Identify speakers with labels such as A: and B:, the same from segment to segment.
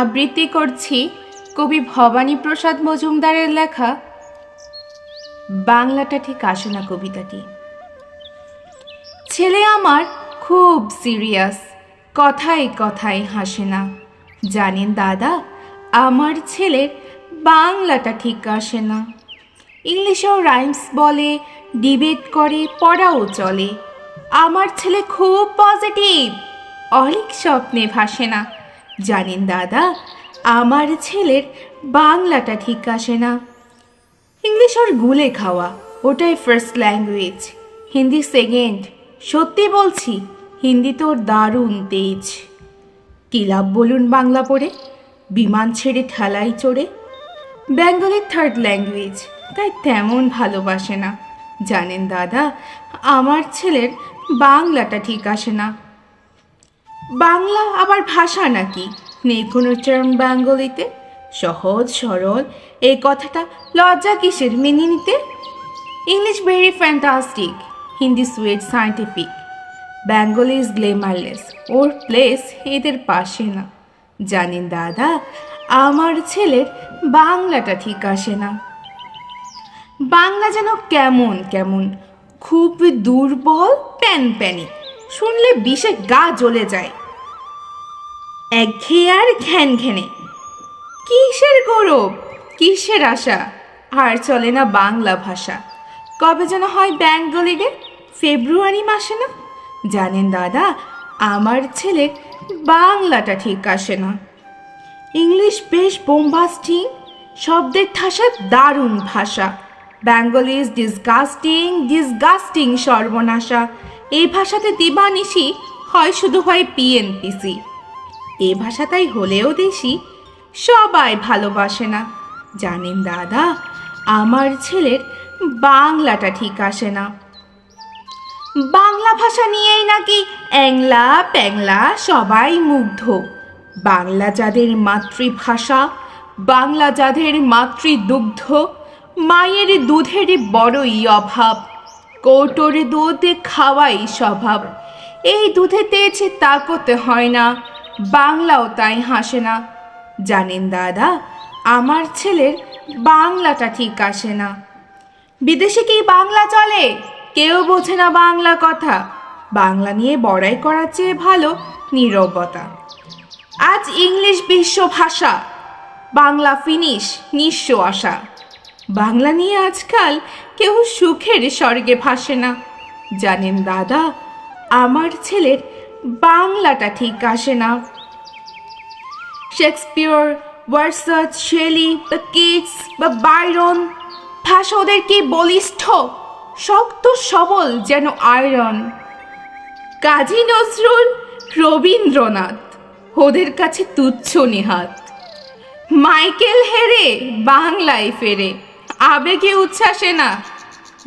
A: আবৃত্তি করছি কবি ভবানী প্রসাদ মজুমদারের লেখা, বাংলাটা ঠিক আসে না কবিতাটি। ছেলে আমার খুব সিরিয়াস, কথায় কথায় হাসে না। জানেন দাদা, আমার ছেলের বাংলাটা ঠিক আসে না। ইংলিশেও রাইমস বলে, ডিবেট করে, পড়াও চলে। আমার ছেলে খুব পজিটিভ অনেক স্বপ্নে ভাসে না। জানেন দাদা, আমার ছেলের বাংলাটা ঠিক আসে না। ইংলিশ ওর গুলে খাওয়া, ওটাই ফার্স্ট ল্যাঙ্গুয়েজ হিন্দি সেকেন্ড সত্যি বলছি, হিন্দি তোর দারুণ তেজ। কি লাভ বলুন বাংলা পড়ে? বিমান ছেড়ে ঠেলাই চড়ে। বেঙ্গলের থার্ড ল্যাঙ্গুয়েজ তাই তেমন ভালোবাসে না। জানেন দাদা, আমার ছেলের বাংলাটা ঠিক আসে না। বাংলা আবার ভাষা নাকি? টার্ম বেঙ্গলিতে? সহজ, সরল, এই কথাটা লজ্জা কিসের মেনে নিতে? English very fantastic Hindi sweet scientific Bengali is glamourless or place এদের পাশে না। জানেন দাদা, আমার ছেলের বাংলাটা ঠিক আসে না। বাংলা যেন কেমন কেমন, খুব দুর্বল প্যান প্যানি শুনলে বিষে গা জ্বলে যায়। একঘেয়ে আর ঘ্যান ঘ্যানে। কিসের গৌরব? কিসের আশা? আর চলে না বাংলা ভাষা। কবে যেন হয় বেঙ্গলি ডে ফেব্রুয়ারি মাসে না? জানেন দাদা, আমার ছেলে বাংলাটা ঠিক আসে না। ইংলিশ বেশ বোম্বাস্টিং শব্দের ঠাসা দারুণ ভাষা। বেঙ্গলি ইজ ডিসগাস্টিং ডিসগাস্টিং সর্বনাশা। এই ভাষাতে দিবানিশি হয় শুধু হয় পিএনপিসি এ ভাষা তাই হলেও দেশি, সবাই ভালোবাসে না। জানেন দাদা, আমার ছেলের বাংলাটা ঠিক আসে না। বাংলা ভাষা নিয়েই নাকি অ্যাংলা, প্যাংলা সবাই মুগ্ধ। বাংলা যাদের মাতৃভাষা, বাংলা যাদের মাতৃদুগ্ধ, মায়ের দুধের বড়ই অভাব, কৌটোর দুধ খাওয়াই স্বভাব। এই দুধে তেছে তাকতে হয় না। বাংলাও তাই হাসে না। জানেন দাদা, আমার ছেলের বাংলাটা ঠিক আসে না। বিদেশে কি বাংলা চলে? কেউ বোঝে না বাংলা কথা। বাংলা নিয়ে বড়াই করার চেয়ে ভালো নীরবতা। আজ ইংলিশ বিশ্ব ভাষা, বাংলা ফিনিশ নিঃস্ব আশা। বাংলা নিয়ে আজকাল কেউ সুখের স্বর্গে ভাসে না। জানেন দাদা, আমার ছেলের বাংলাটা ঠিক আসে না। শেক্সপিয়র ওয়ার্সাথ শেলি বা কিটস বা বাইরন, ভাষা ওদের কি বলিষ্ঠ? শক্ত, সবল, যেন আয়রন। কাজী নজরুল রবীন্দ্রনাথ, ওদের কাছে তুচ্ছ নেহাত। মাইকেল হেরে, বাংলায় ফেরে, আবেগে উচ্ছ্বাসে না।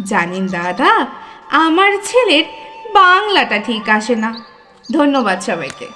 A: জানেন দাদা, আমার ছেলের বাংলাটা ঠিক আসে না। ধন্যবাদ সবাইকে।